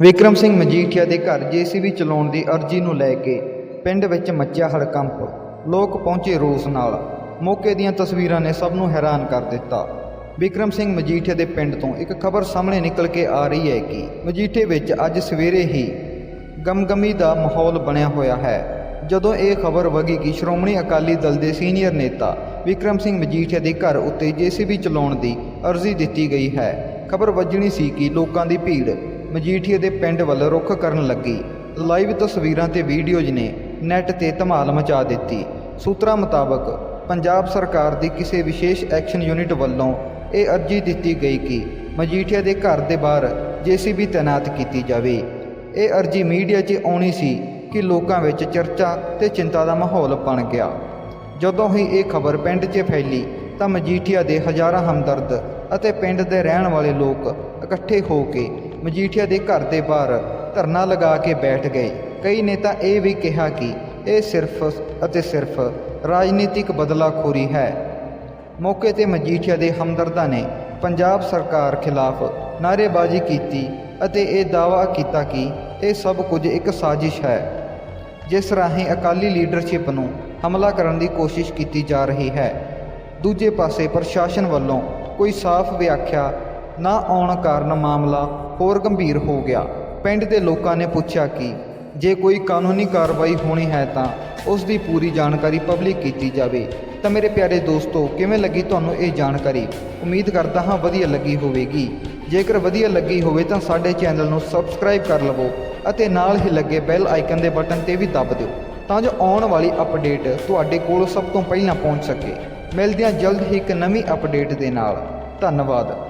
ਵਿਕਰਮ ਸਿੰਘ ਮਜੀਠੀਆ ਦੇ ਘਰ ਜੀਸੀਬੀ ਚਲਾਉਣ ਦੀ ਅਰਜ਼ੀ ਨੂੰ ਲੈ ਕੇ ਪਿੰਡ ਵਿੱਚ ਮੱਚਿਆ ਹੜਕੰਪ। ਲੋਕ ਪਹੁੰਚੇ ਰੋਸ ਨਾਲ। ਮੌਕੇ ਦੀਆਂ ਤਸਵੀਰਾਂ ਨੇ ਸਭ ਨੂੰ ਹੈਰਾਨ ਕਰ ਦਿੱਤਾ। ਵਿਕਰਮ ਸਿੰਘ ਮਜੀਠੀਆ ਦੇ ਪਿੰਡ ਤੋਂ ਇੱਕ ਖਬਰ ਸਾਹਮਣੇ ਨਿਕਲ ਕੇ ਆ ਰਹੀ ਹੈ ਕਿ ਮਜੀਠੇ ਵਿੱਚ ਅੱਜ ਸਵੇਰੇ ਹੀ ਗਮਗਮੀ ਦਾ ਮਾਹੌਲ ਬਣਿਆ ਹੋਇਆ ਹੈ। ਜਦੋਂ ਇਹ ਖਬਰ ਵਗੀ ਕਿ ਸ਼੍ਰੋਮਣੀ ਅਕਾਲੀ ਦਲ ਦੇ ਸੀਨੀਅਰ ਨੇਤਾ ਵਿਕਰਮ ਸਿੰਘ ਮਜੀਠੀਆ ਦੇ ਘਰ ਉੱਤੇ ਜੀਸੀਬੀ ਚਲਾਉਣ ਦੀ ਅਰਜ਼ੀ ਦਿੱਤੀ ਗਈ ਹੈ, ਖਬਰ ਵੱਜਣੀ ਸੀ ਕਿ ਲੋਕਾਂ ਦੀ ਭੀੜ ਮਜੀਠੀਏ ਦੇ ਪਿੰਡ ਵੱਲ ਰੁੱਖ ਕਰਨ ਲੱਗੀ। ਲਾਈਵ ਤਸਵੀਰਾਂ ਤੇ ਵੀਡੀਓਜ਼ ਨੇ ਨੈੱਟ ਤੇ ਧਮਾਲ ਮਚਾ ਦਿੱਤੀ। ਸੂਤਰਾਂ ਮੁਤਾਬਕ, ਪੰਜਾਬ ਸਰਕਾਰ ਦੀ ਕਿਸੇ ਵਿਸ਼ੇਸ਼ ਐਕਸ਼ਨ ਯੂਨਿਟ ਵੱਲੋਂ ਇਹ ਅਰਜ਼ੀ ਦਿੱਤੀ ਗਈ ਕਿ ਮਜੀਠੀਆ ਦੇ ਘਰ ਦੇ ਬਾਹਰ ਜੀਸੀਬੀ ਤਾਇਨਾਤ ਕੀਤੀ ਜਾਵੇ। ਇਹ ਅਰਜ਼ੀ ਮੀਡੀਆ 'ਚ ਆਉਣੀ ਸੀ ਕਿ ਲੋਕਾਂ ਵਿੱਚ ਚਰਚਾ ਤੇ ਚਿੰਤਾ ਦਾ ਮਾਹੌਲ ਬਣ ਗਿਆ। ਜਦੋਂ ਹੀ ਇਹ ਖਬਰ ਪਿੰਡ 'ਚ ਫੈਲੀ, ਤਾਂ ਮਜੀਠੀਆ ਦੇ ਹਜ਼ਾਰਾਂ ਹਮਦਰਦ ਅਤੇ ਪਿੰਡ ਦੇ ਰਹਿਣ ਵਾਲੇ ਲੋਕ ਇਕੱਠੇ ਹੋ ਕੇ ਮਜੀਠੀਆ ਦੇ ਘਰ ਦੇ ਬਾਹਰ ਧਰਨਾ ਲਗਾ ਕੇ ਬੈਠ ਗਏ। ਕਈ ਨੇ ਤਾਂ ਇਹ ਵੀ ਕਿਹਾ ਕਿ ਇਹ ਸਿਰਫ ਅਤੇ ਸਿਰਫ ਰਾਜਨੀਤਿਕ ਬਦਲਾਖੋਰੀ ਹੈ। ਮੌਕੇ ਤੇ ਮਜੀਠੀਆ ਦੇ ਹਮਦਰਦਾਂ ਨੇ ਪੰਜਾਬ ਸਰਕਾਰ ਖਿਲਾਫ ਨਾਅਰੇਬਾਜ਼ੀ ਕੀਤੀ ਅਤੇ ਇਹ ਦਾਅਵਾ ਕੀਤਾ ਕਿ ਇਹ ਸਭ ਕੁਝ ਇੱਕ ਸਾਜ਼ਿਸ਼ ਹੈ। ਜਿਸ ਰਾਹੀਂ ਅਕਾਲੀ ਲੀਡਰਸ਼ਿਪ ਨੂੰ ਹਮਲਾ ਕਰਨ ਦੀ ਕੋਸ਼ਿਸ਼ ਕੀਤੀ ਜਾ ਰਹੀ ਹੈ। ਦੂਜੇ ਪਾਸੇ ਪ੍ਰਸ਼ਾਸਨ ਵੱਲੋਂ ਕੋਈ ਸਾਫ਼ ਵਿਆਖਿਆ ਨਾ ਆਉਣ ਕਾਰਨ ਮਾਮਲਾ ਹੋਰ ਗੰਭੀਰ ਹੋ ਗਿਆ। ਪਿੰਡ ਦੇ ਲੋਕਾਂ ਨੇ ਪੁੱਛਿਆ ਕਿ ਜੇ ਕੋਈ ਕਾਨੂੰਨੀ ਕਾਰਵਾਈ ਹੋਣੀ ਹੈ ਤਾਂ ਉਸ ਦੀ ਪੂਰੀ ਜਾਣਕਾਰੀ ਪਬਲਿਕ ਕੀਤੀ ਜਾਵੇ। ਤਾਂ ਮੇਰੇ ਪਿਆਰੇ ਦੋਸਤੋ, ਕਿਵੇਂ ਲੱਗੀ ਤੁਹਾਨੂੰ ਇਹ ਜਾਣਕਾਰੀ? ਉਮੀਦ ਕਰਦਾ ਹਾਂ ਵਧੀਆ ਲੱਗੀ ਹੋਵੇਗੀ। ਜੇਕਰ ਵਧੀਆ ਲੱਗੀ ਹੋਵੇ ਤਾਂ ਸਾਡੇ ਚੈਨਲ ਨੂੰ ਸਬਸਕ੍ਰਾਈਬ ਕਰ ਲਵੋ ਅਤੇ ਨਾਲ ਹੀ ਲੱਗੇ ਬੈਲ ਆਈਕਨ ਦੇ ਬਟਨ ਤੇ ਵੀ ਦਬ ਦਿਓ ਤਾਂ ਜੋ ਆਉਣ ਵਾਲੀ ਅਪਡੇਟ ਤੁਹਾਡੇ ਕੋਲ ਸਭ ਤੋਂ ਪਹਿਲਾਂ ਪਹੁੰਚ ਸਕੇ। ਮਿਲਦੇ ਹਾਂ ਜਲਦ ਹੀ ਇੱਕ ਨਵੀਂ ਅਪਡੇਟ ਦੇ ਨਾਲ। ਧੰਨਵਾਦ।